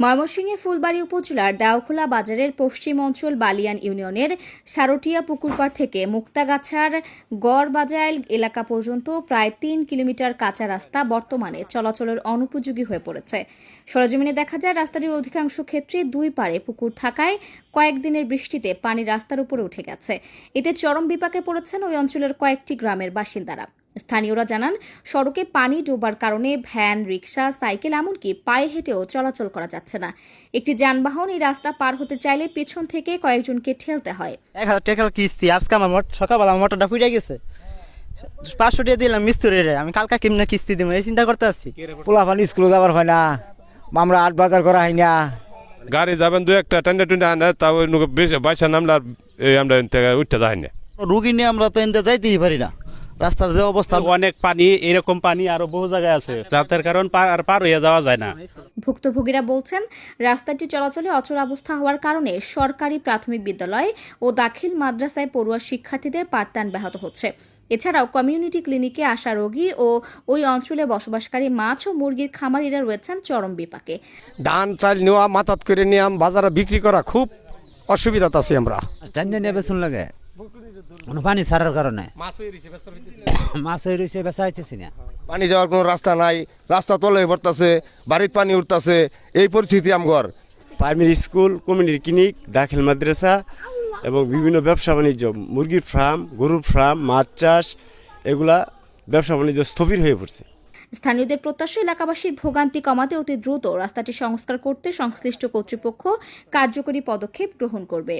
ময়মনসিংহে ফুলবাড়ি উপজেলার দাওখোলা বাজারের পশ্চিম অঞ্চল বালিয়ান ইউনিয়নের সারটিয়া পুকুরপাড় থেকে মুক্তাগাছার গড় বাজাইল এলাকা পর্যন্ত প্রায় তিন কিলোমিটার কাঁচা রাস্তা বর্তমানে চলাচলের অনুপযোগী হয়ে পড়েছে। সরজমিনে দেখা যায়, রাস্তাটির অধিকাংশ ক্ষেত্রে দুই পারে পুকুর থাকায় কয়েকদিনের বৃষ্টিতে পানি রাস্তার উপরে উঠে গেছে। এতে চরম বিপাকে পড়েছেন ওই অঞ্চলের কয়েকটি গ্রামের বাসিন্দারা। স্থানীয়রা জানান সড়কে পানি ডোবার কারণে ভ্যান রিক্সা সাইকেল এমনকি পায়ে হেঁটেও চলাচল করা যাচ্ছে না। একটি যানবাহন এই রাস্তা পার হতে চাইলে পেছন থেকে কয়েকজনকে ঠেলতে হয়। এক হাজার টাকার কিস্তি আজকে আমার মোট সকালবেলা আমার মোটরটা ফুটে গেছে। পাঁচশো টাকা দিলাম মিস্ত্রিরে আমি কালকা কেমনে কিস্তি দিব এই চিন্তা করতে আসছি পোলাপান স্কুলে যাবার হয় না আমরা আট বাজার করা হয় না। গাড়ি যাবেন দু একটা টেন্ডা টুন্ডা আনে তাও ওই বাইসা নামলে আর এই আমরা উঠতে যাই না। রুগী নিয়ে আমরা তো এনতে যাইতেই পারি না। রাস্তার যে অবস্থা অনেক পানি এরকম পানি আরও বহু জায়গায় আছে। যাতায়াতের কারণ আর পার হয়ে যাওয়া যায় না। ভুক্তভোগীরা বলছেন রাস্তাটি চলাচলে অচল অবস্থা হওয়ার কারণে সরকারি প্রাথমিক বিদ্যালয় ও দাখিল মাদ্রাসায় পড়ুয়া শিক্ষার্থীদের পাঠদান ব্যাহত হচ্ছে। এছাড়াও কমিউনিটি ক্লিনিকে আসা রোগী ও ওই অঞ্চলে বসবাসকারী মাছ ও মুরগির খামারিরা রয়েছেন চরম বিপাকে। ধান চাল নেওয়া মাথাত করে নিয়াম বাজারে বিক্রি করা খুব অসুবিধাত আছি আমরা। নিয়ে লাগে। কোনো পানি ছাড়ার কারণে। মাছ হয়ে রয়েছে বেচা হইতেছি না। পানি যাওয়ার কোনো রাস্তা নাই রাস্তা তলে পড়তেছে বাড়ির পানি উঠতেছে এই পরিস্থিতি আমগর প্রাইমারি স্কুল কমিউনিটি ক্লিনিক দাখিল মাদ্রাসা এবং বিভিন্ন ব্যবসা বাণিজ্য মুরগির ফার্ম গরুর ফার্ম মাছ চাষ এগুলা ব্যবসা বাণিজ্য স্থবির হয়ে পড়ছে। স্থানীয়দের প্রত্যাশা এলাকাবাসীর ভোগান্তি কমাতে অতি দ্রুত রাস্তাটি সংস্কার করতে সংশ্লিষ্ট কর্তৃপক্ষ কার্যকরী পদক্ষেপ গ্রহণ করবে।